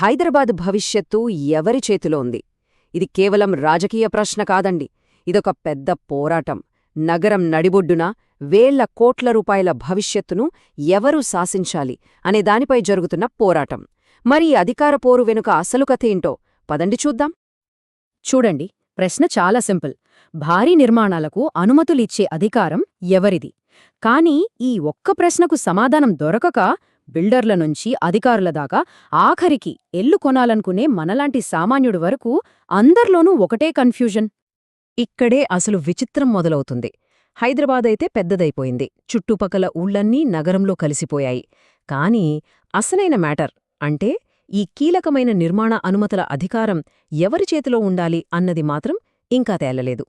హైదరాబాద్ భవిష్యత్తు ఎవరి చేతిలో ఉంది? ఇది కేవలం రాజకీయ ప్రశ్న కాదండి. ఇదొక పెద్ద పోరాటం. నగరం నడిబొడ్డున వేళ్ళ కోట్ల రూపాయల భవిష్యత్తును ఎవరు శాసించాలి అనే దానిపై జరుగుతున్న పోరాటం. మరి ఈ అధికార పోరు వెనుక అసలు కథేంటో పదండి చూద్దాం. చూడండి ప్రశ్న చాలా సింపుల్. భారీ నిర్మాణాలకు అనుమతులిచ్చే అధికారం ఎవరిది? కానీ ఈ ఒక్క ప్రశ్నకు సమాధానం దొరకక బిల్డర్ల నుంచి అధికారుల దాకా ఆఖరికి ఎల్లు కొనాలనుకునే మనలాంటి సామాన్యుడి వరకు అందర్లోనూ ఒకటే కన్ఫ్యూజన్. ఇక్కడే అసలు విచిత్రం మొదలవుతుంది. హైదరాబాద్ అయితే పెద్దదైపోయింది. చుట్టుపక్కల ఊళ్ళన్నీ నగరంలో కలిసిపోయాయి. కానీ అసలైన మ్యాటర్ అంటే ఈ కీలకమైన నిర్మాణ అనుమతుల అధికారం ఎవరి చేతిలో ఉండాలి అన్నది మాత్రం ఇంకా తేలలేదు.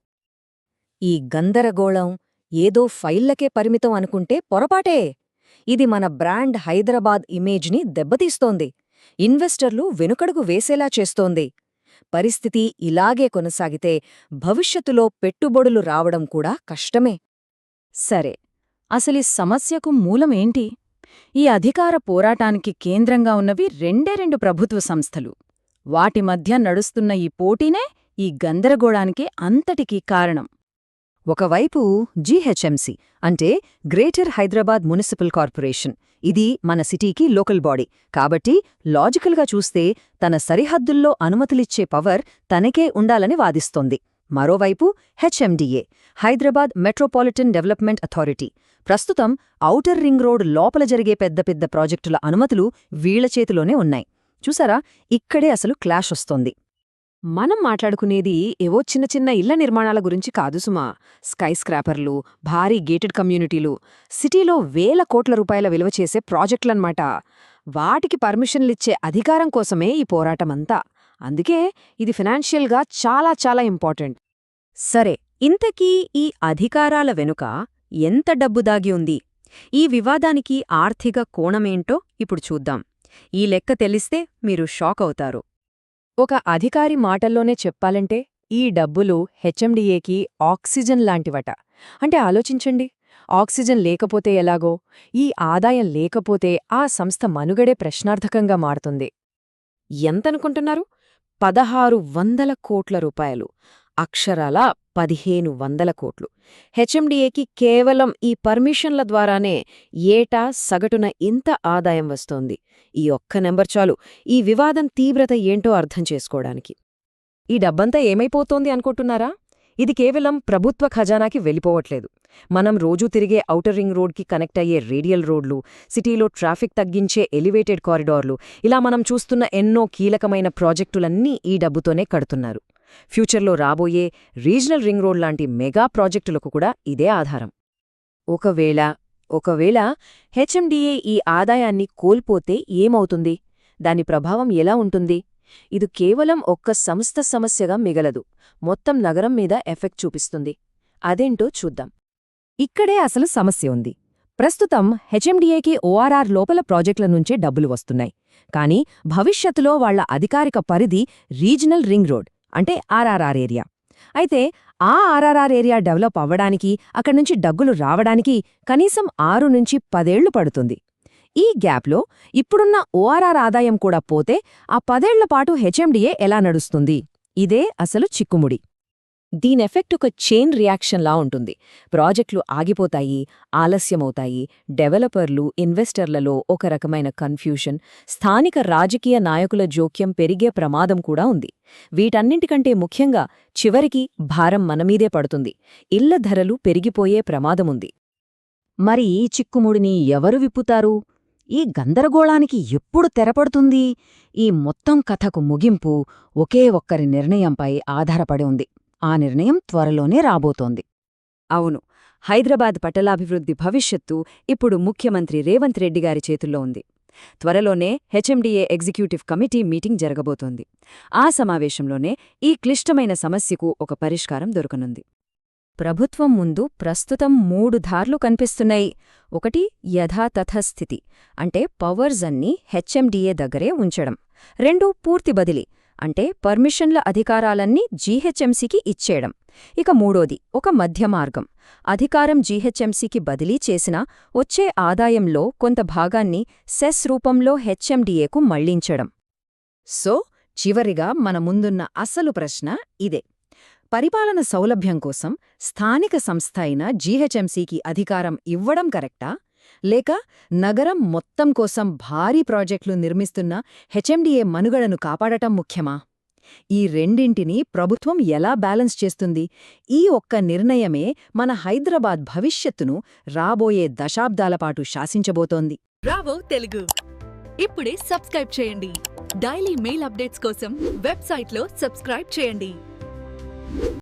ఈ గందరగోళం ఏదో ఫైళ్ళకే పరిమితం అనుకుంటే పొరపాటే! ఇది మన బ్రాండ్ హైదరాబాద్ ఇమేజ్ని దెబ్బతీస్తోంది. ఇన్వెస్టర్లు వెనుకడుగు వేసేలా చేస్తోంది. పరిస్థితి ఇలాగే కొనసాగితే భవిష్యత్తులో పెట్టుబడులు రావడం కూడా కష్టమే. సరే అసలీ సమస్యకు మూలమేంటి ఈ అధికార పోరాటానికి కేంద్రంగా ఉన్నవి రెండే రెండు ప్రభుత్వ సంస్థలు. వాటి మధ్య నడుస్తున్న ఈ పోటీనే ఈ గందరగోళానికి అంతటికీ కారణం. ఒకవైపు జీహెచ్ఎంసీ అంటే గ్రేటర్ హైదరాబాద్ మున్సిపల్ కార్పొరేషన్. ఇది మన సిటీకి లోకల్ బాడీ. కాబట్టి లాజికల్గా చూస్తే తన సరిహద్దుల్లో అనుమతులిచ్చే పవర్ తనకే ఉండాలని వాదిస్తోంది. మరోవైపు HMDA Hyderabad metropolitan development authority. ప్రస్తుతం ఔటర్ రింగ్ రోడ్ లోపల జరిగే పెద్ద పెద్ద ప్రాజెక్టుల అనుమతులు వీళ్ళ చేతిలోనే ఉన్నాయి. చూసారా? ఇక్కడే అసలు క్లాష్ వస్తోంది. మనం మాట్లాడుకునేది ఏవో చిన్న చిన్న ఇళ్ళ నిర్మాణాల గురించి కాదు సుమా. స్కై స్క్రాపర్లు భారీ గేటెడ్ కమ్యూనిటీలు సిటీలో వేల కోట్ల రూపాయల విలువ చేసే ప్రాజెక్టులన్నమాట. వాటికి పర్మిషన్లిచ్చే అధికారం కోసమే ఈ పోరాటమంతా. అందుకే ఇది ఫినాన్షియల్గా చాలా చాలా ఇంపార్టెంట్. సరే ఇంతకీ ఈ అధికారాల వెనుక ఎంత డబ్బు దాగి ఉంది? ఈ వివాదానికి ఆర్థిక కోణమేంటో ఇప్పుడు చూద్దాం. ఈ లెక్క తెలిస్తే మీరు షాక్ అవుతారు ఒక అధికారి మాటల్లోనే చెప్పాలంటే ఈ డబ్బులు హెచ్ఎండిఏకి ఆక్సిజన్ లాంటివట. అంటే ఆలోచించండి. ఆక్సిజన్ లేకపోతే ఎలాగో ఈ ఆదాయం లేకపోతే ఆ సంస్థ మనుగడే ప్రశ్నార్థకంగా మారుతుంది. ఎంతనుకుంటున్నారు? పదహారు వందల కోట్ల రూపాయలు. అక్షరాల పదిహేను వందల కోట్లు. హెచ్ఎండిఏకి కేవలం ఈ పర్మిషన్ల ద్వారానే ఏటా సగటున ఇంత ఆదాయం వస్తోంది. ఈ ఒక్క నెంబర్ చాలు. ఈ వివాదం తీవ్రత ఏంటో అర్థం చేసుకోవడానికి. ఈ డబ్బంతా ఏమైపోతోంది అనుకుంటున్నారా? ఇది కేవలం ప్రభుత్వ ఖజానాకి వెళ్ళిపోవట్లేదు. మనం రోజూ తిరిగే ఔటర్ రింగ్ రోడ్కి కనెక్ట్ అయ్యే రేడియల్ రోడ్లు సిటీలో ట్రాఫిక్ తగ్గించే ఎలివేటెడ్ కారిడార్లు ఇలా మనం చూస్తున్న ఎన్నో కీలకమైన ప్రాజెక్టులన్నీ ఈ డబ్బుతోనే కడుతున్నారు. ఫ్యూచర్లో రాబోయే రీజనల్ రింగ్ రోడ్ లాంటి మెగా ప్రాజెక్టులకు కూడా ఇదే ఆధారం. ఒకవేళ ఒకవేళ హెచ్ఎండిఏ ఈ ఆదాయాన్ని కోల్పోతే ఏమవుతుంది? దాని ప్రభావం ఎలా ఉంటుంది? ఇది కేవలం ఒక్క సంస్థ సమస్యగా మిగలదు. మొత్తం నగరం మీద ఎఫెక్ట్ చూపిస్తుంది. అదేంటో చూద్దాం. ఇక్కడే అసలు సమస్య ఉంది. ప్రస్తుతం హెచ్ఎండిఏకి ఓఆర్ఆర్ లోపల ప్రాజెక్టుల నుంచే డబ్బులు వస్తున్నాయి. కానీ భవిష్యత్తులో వాళ్ళ అధికారిక పరిధి రీజనల్ రింగ్ రోడ్. అంటే ఆర్ఆర్ఆర్ ఏరియా. అయితే ఆ ఆర్ఆర్ఆర్ ఏరియా డెవలప్ అవ్వడానికి అక్కడి నుంచి డబ్బులు రావడానికి కనీసం ఆరు నుంచి పదేళ్ళు పడుతుంది. ఈ గ్యాప్లో ఇప్పుడున్న ఓఆర్ఆర్ ఆదాయం కూడా పోతే ఆ పదేళ్ళపాటు హెచ్ఎండిఏ ఎలా నడుస్తుంది? ఇదే అసలు చిక్కుముడి. దీని ఎఫెక్ట్ ఒక చైన్ రియాక్షన్లా ఉంటుంది. ప్రాజెక్టులు ఆగిపోతాయి ఆలస్యమవుతాయి డెవలపర్లు ఇన్వెస్టర్లలో ఒక రకమైన కన్ఫ్యూషన్ స్థానిక రాజకీయ నాయకుల జోక్యం పెరిగే ప్రమాదం కూడా ఉంది. వీటన్నింటికంటే ముఖ్యంగా చివరికి భారం మనమీదే పడుతుంది. ఇళ్ళ ధరలు పెరిగిపోయే ప్రమాదముంది మరి ఈ చిక్కుముడిని ఎవరు విప్పుతారు? ఈ గందరగోళానికి ఎప్పుడు తెరపడుతుంది? ఈ మొత్తం కథకు ముగింపు ఒకే ఒక్కరి నిర్ణయంపై ఆధారపడి ఉంది. ఆ నిర్ణయం త్వరలోనే రాబోతోంది. అవును హైదరాబాద్ పట్టణాభివృద్ధి భవిష్యత్తు ఇప్పుడు ముఖ్యమంత్రి రేవంత్ రెడ్డి గారి చేతుల్లో ఉంది. త్వరలోనే హెచ్ఎండిఏ ఎగ్జిక్యూటివ్ కమిటీ మీటింగ్ జరగబోతోంది. ఆ సమావేశంలోనే ఈ క్లిష్టమైన సమస్యకు ఒక పరిష్కారం దొరకనుంది. ప్రభుత్వం ముందు ప్రస్తుతం మూడు ధార్లు కనిపిస్తున్నాయి. ఒకటి యథాతథస్థితి అంటే పవర్స్ అన్నీ హెచ్ఎండిఏ దగ్గరే ఉంచడం. రెండు పూర్తి బదిలీ అంటే పర్మిషన్ల అధికారాలన్నీ జీహెచ్ఎంసీకి ఇచ్చేయడం. ఇక మూడోది ఒక మధ్య మార్గం. అధికారం జీహెచ్ఎంసీకి బదిలీ చేసినా వచ్చే ఆదాయంలో కొంత భాగాన్ని సెస్ రూపంలో హెచ్ఎండిఏకు మళ్ళించడం. సో చివరిగా మన ముందున్న అసలు ప్రశ్న ఇదే. పరిపాలన సౌలభ్యం కోసం స్థానిక సంస్థ అయిన జీహెచ్ఎంసీకి అధికారం ఇవ్వడం కరెక్టా? లేక నగరం మొత్తం కోసం భారీ ప్రాజెక్టులు నిర్మిస్తున్న హెచ్ఎండిఏ మనుగడను కాపాడటం ముఖ్యమా? ఈ రెండింటిని ప్రభుత్వం ఎలా బ్యాలెన్స్ చేస్తుంది? ఈ ఒక్క నిర్ణయమే మన హైదరాబాద్ భవిష్యత్తును రాబోయే దశాబ్దాల పాటు శాసించబోతోంది. రావో తెలుగు. ఇప్పుడే సబ్స్క్రైబ్ చేయండి. డైలీ మెయిల్ అప్డేట్స్ కోసం వెబ్సైట్లో సబ్స్క్రైబ్ చేయండి.